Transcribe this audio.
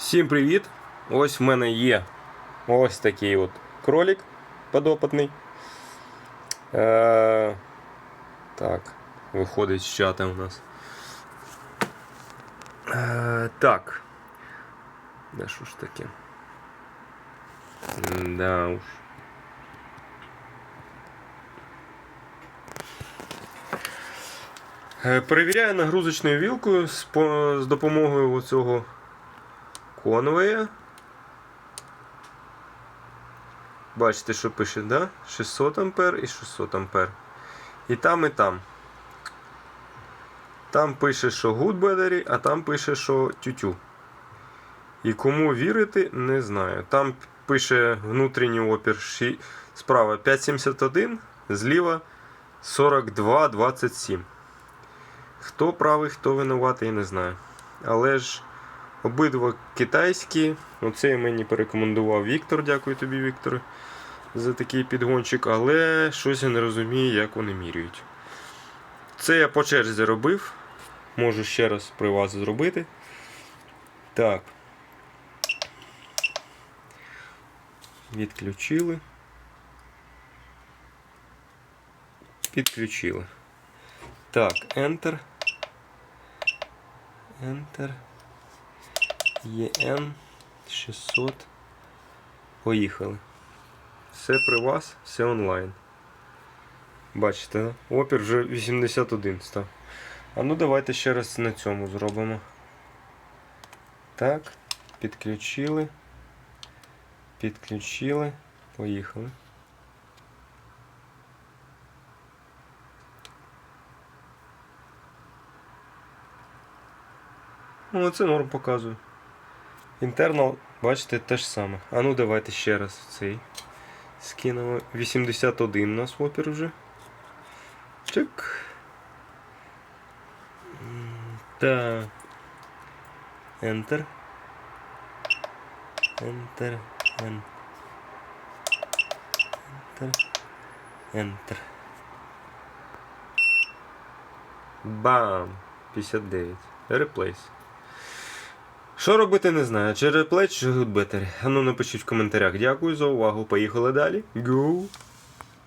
Всім привіт! Ось в мене є ось такий от кролик подопитний. Е, так, виходить з чата у нас. Е, так. Да що ж таке? Да уж. Е, Перевіряю нагрузочною вілкою з допомогою оцього конвея. Бачите, що пише, да? 600 ампер і 600 ампер. І там, і там. Там пише, що good battery, а там пише, що тютю. І кому вірити, не знаю. Там пише внутрішній опір справа 571, зліва 4227. Хто правий, хто винуватий, не знаю. Але ж обидва китайські. Оце мені порекомендував Віктор. Дякую тобі, Віктор, за такий підгончик. Але щось я не розумію, як вони міряють. Це я по черзі робив. Можу ще раз при вас зробити. Так. Відключили. Підключили. Так, Enter. Enter. EN 600. Поїхали. Все при вас, все онлайн. Бачите, опір вже 81 став. А ну давайте ще раз на цьому зробимо. Так, підключили. Підключили. Поїхали. Ну, це норм показує. Інтернал, бачите, те ж саме. А ну давайте ще раз цей. Скинемо. 81 у нас опір вже. Чик. Так. Enter. Enter. Enter. Enter. Enter. Бам! 59. Replace. Що робити, не знаю. Чи реплей, чи гудбетер. Ну напишіть в коментарях. Дякую за увагу. Поїхали далі. Go!